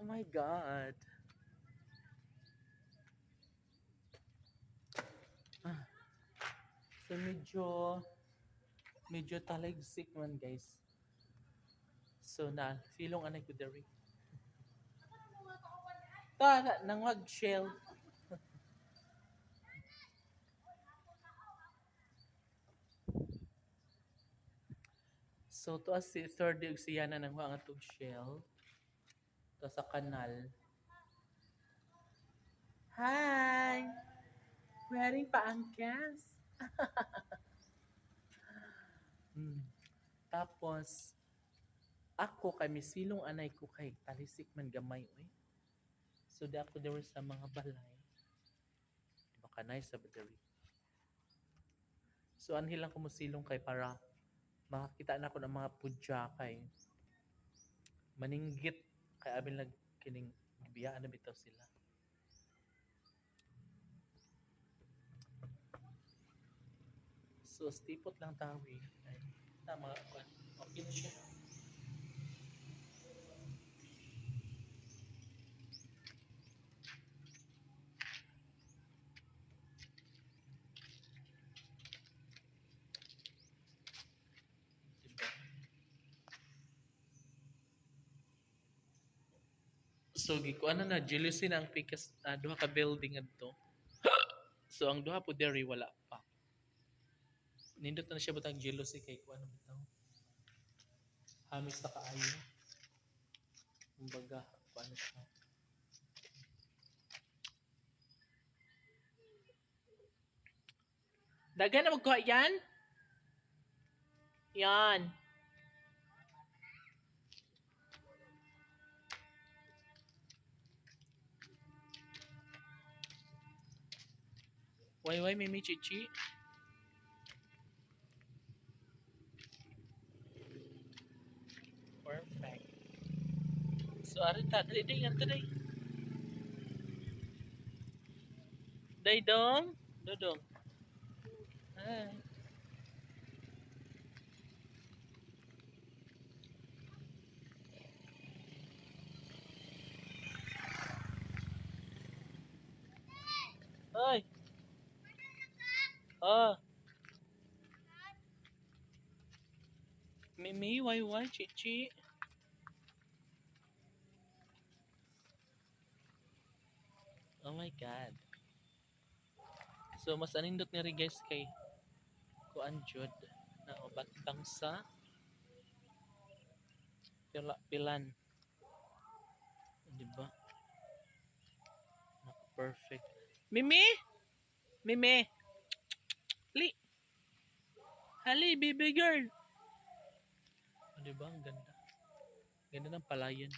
Oh my God. Ah. So medyo medyo talagsik man guys. So na feelong anay ko diri. Ta nang wag shell. So to as si third siya na nang nga atong shell. To sa kanal. Hi! Wearing paangkas. hmm. Tapos, ako kay misilong anay ko kay talisik man gamay oy. So di ako there sa mga balay. Baka nice sa battery. So anhilang ko musilong kay para makakita na ako ng mga pudya kay maninggit kay abil nag kining biyaan na bitaw sila. So stipot lang tawi. Ay, tama ka. Okay na siya. Diba? So gikuan na na jealousy na ang pikas ah, duha ka building adto. so ang duha po dere wala pa. Nindot na siya butang jealousy kay kuan bitaw. Hamis na kaayo. Kumbaga, kuan siya. Dagan na magkuha yan? Yan. Why, why, Mimi Chichi? Perfect. So, ari ta, dali day, nga day. Day dong, dodong. Hi. Ay. Ah. Mimi, why, why, Chichi? Oh my God. So, mas anindot ni guys kay Kuan Jud na obatang sa pila, pilan. Di ba? Perfect. Mimi! Mimi! Li! Hali, baby girl! O, di ba? Ang ganda. Ganda ng palayan.